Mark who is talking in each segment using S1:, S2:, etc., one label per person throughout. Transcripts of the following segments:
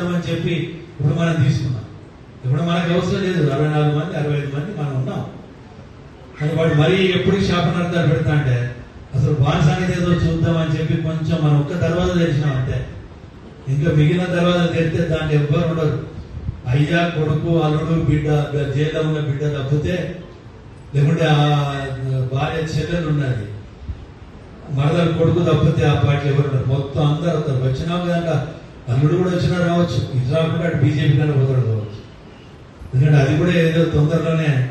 S1: చేద్దామని చెప్పి ఇప్పుడు మనం తీసుకున్నాం. ఇప్పుడు మనకు అవసరం లేదు. అరవై నాలుగు మంది అరవై ఐదు మంది మనం ఉన్నాం. కానీ వాడు మరీ ఎప్పుడు శాపనార్థాలు పెడతా అంటే అసలు బాన్ సంగతి ఏదో చూద్దామని చెప్పి కొంచెం మనం ఒక్క దర్వాజా తెరిచినాం అంతే. ఇంకా మిగిలిన దర్వాజా తెరిస్తే దాంట్లో ఎవ్వరు ఉండరు. అయ్యా కొడుకు అల్లుడు బిడ్డ జైల్లో ఉన్న బిడ్డ తప్పితే లేకుంటే ఆ భార్య చెల్లెలు ఉన్నది. మరదలు కొడుకు తప్పితే ఆ పాటలు ఎవరు మొత్తం అందరు వస్తారు. వచ్చినా అల్లుడు కూడా వచ్చినా రావచ్చు. ఇది రాకుండా బీజేపీ కన్నా పోతాడు కావచ్చు ఎందుకంటే అది కూడా ఏదో తొందరలోనే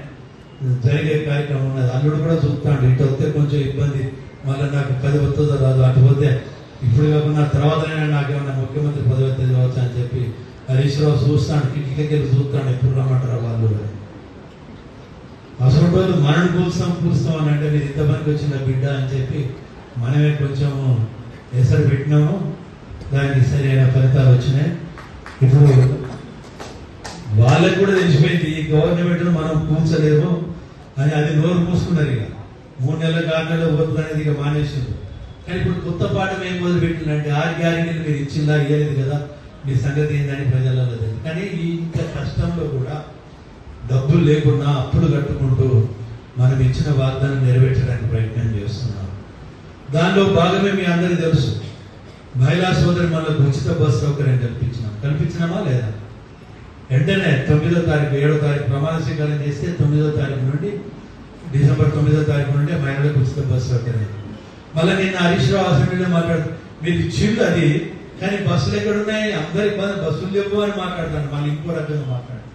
S1: జరిగే కార్యక్రమం ఉన్నది. అల్లుడు కూడా చూపుతాడు ఇటు వస్తే కొంచెం ఇబ్బంది. మళ్ళీ నాకు పది వస్తుందో రాదు అటు పోతే ఇప్పుడు కాకుండా తర్వాతనే నాకేమన్నా ముఖ్యమంత్రి పదవి వస్తుంది కావచ్చు అని చెప్పి హరీష్ రావు చూస్తాడు. కిటికీకి వెళ్ళి చూస్తాడు. ఎప్పుడు రమ్మంటారు వాళ్ళు కూడా. అసలు రోజు మనం కూల్స్తాం కూల్స్తాం అని అంటే ఇంత ఇంతమందికి వచ్చిన బిడ్డ? అని చెప్పి మనమే కొంచెము ఎసరు పెట్టినాము. దానికి సరైన ఫలితాలు వచ్చినాయి. ఇప్పుడు వాళ్ళకి కూడా తెలిసిపోయింది ఈ గవర్నమెంట్ను మనం కూర్చలేము అని అది నోరు మూసుకున్నారు ఇక. మూడు నెలల ఆరు నెలలు అనేది ఇక మానేసింది కానీ ఇప్పుడు కొత్త పాఠం ఏం మొదలుపెట్టిందంటే ఆరు గ్యారెంటీలు మీరు ఇచ్చిందా ఇవ్వలేదు కదా? మీ సంగతి ఏందని ప్రజలలో తెలియదు. కానీ ఈ ఇంత కష్టంలో కూడా డబ్బులు లేకుండా అప్పులు కట్టుకుంటూ మనం ఇచ్చిన వాగ్దానం నెరవేర్చడానికి ప్రయత్నం చేస్తున్నాం. దానిలో భాగమే మీ అందరికీ తెలుసు. మహిళా సోదరి మనకు ఉచిత బస్ సౌకర్యం కల్పించినాం. కల్పించినామా లేదా? వెంటనే తొమ్మిదో తారీఖు ఏడో తారీఖు ప్రమాణ స్వీకారం చేస్తే తొమ్మిదో తారీఖు నుండి డిసెంబర్ తొమ్మిదో తారీఖు నుండి మహిళలకు ఉచిత బస్సు సౌకర్యం. మళ్ళీ నిన్న హరీష్ రావు అసెంబ్లీలో మాట్లాడు మీరు ఇచ్చిండు అది కానీ బస్సులు ఎక్కడ ఉన్నాయి అందరి ఇబ్బంది బస్సులు లేవు అని మాట్లాడతాను మళ్ళీ ఇంకో రకంగా మాట్లాడు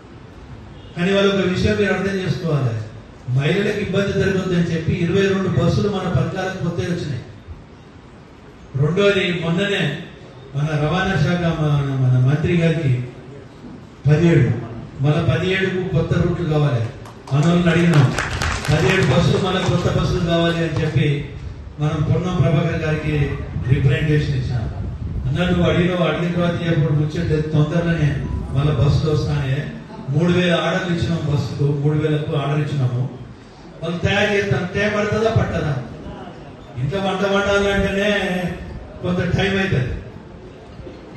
S1: కానీ వాళ్ళు ఒక విషయం మీరు అర్థం చేసుకోవాలి. మహిళలకు ఇబ్బంది జరుగుతుందని చెప్పి ఇరవై రెండు బస్సులు మన పథకాలకు రెండోది మొన్ననే మన రవాణా శాఖ మన మన మంత్రి గారికి పదిహేడు మళ్ళీ పదిహేడుకు కొత్త రూట్లు కావాలి. మనల్ని అడిగినాం. పదిహేడు బస్సులు మళ్ళీ కొత్త బస్సులు కావాలి అని చెప్పి మనం పొన్నం ప్రభాకర్ గారికి రిప్రజెంటేషన్ ఇచ్చాం. అన్నట్టు నువ్వు అడిగినావు అడిగిన తర్వాత ఇప్పుడు ముచ్చట తొందరలోనే మళ్ళీ బస్సులు వస్తానే. మూడు వేల ఆర్డర్లు ఇచ్చినాం బస్సుకు మూడు వేలకు ఆర్డర్ ఇచ్చినాము. వాళ్ళు తయారు చేస్తాను తయారు పడుతుందా పట్టదా? ఇంట్లో వంట వండాలంటేనే కొంత టైం అవుతుంది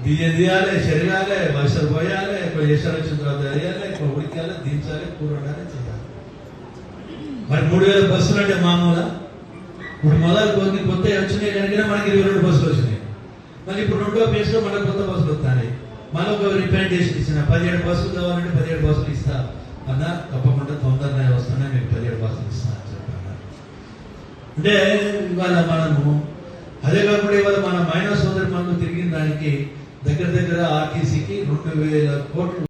S1: బియ్యం తీయాలి శరీరాలే మసలు పోయాలి వేసాలు వచ్చిన తర్వాత వేయాలి ఉడికాలి దించాలి కూర వండాలి చేయాలి. మరి మూడు వేల బస్సులు అంటే మామూలా? ఇప్పుడు మొదలు కొన్ని కొత్త వచ్చినాయి కనుక మనకి ఇరవై రెండు బస్సులు వచ్చినాయి. మళ్ళీ ఇప్పుడు రెండో ఫేజ్లో మళ్ళీ కొత్త బస్సులు వస్తాయి. మళ్ళీ ఒక చేసి ఇచ్చిన పదిహేడు బస్సులు కావాలంటే పదిహేడు బస్సులు ఇస్తా. అన్న తప్పకుండా తొందరగా వస్తానే మీకు పదిహేడు బస్సులు ఇస్తా అని చెప్పాను. అంటే ఇవాళ మనము తిరిగిన దానికి దగ్గర దగ్గర ఆర్టీసీకి రెండు వేల కోట్లు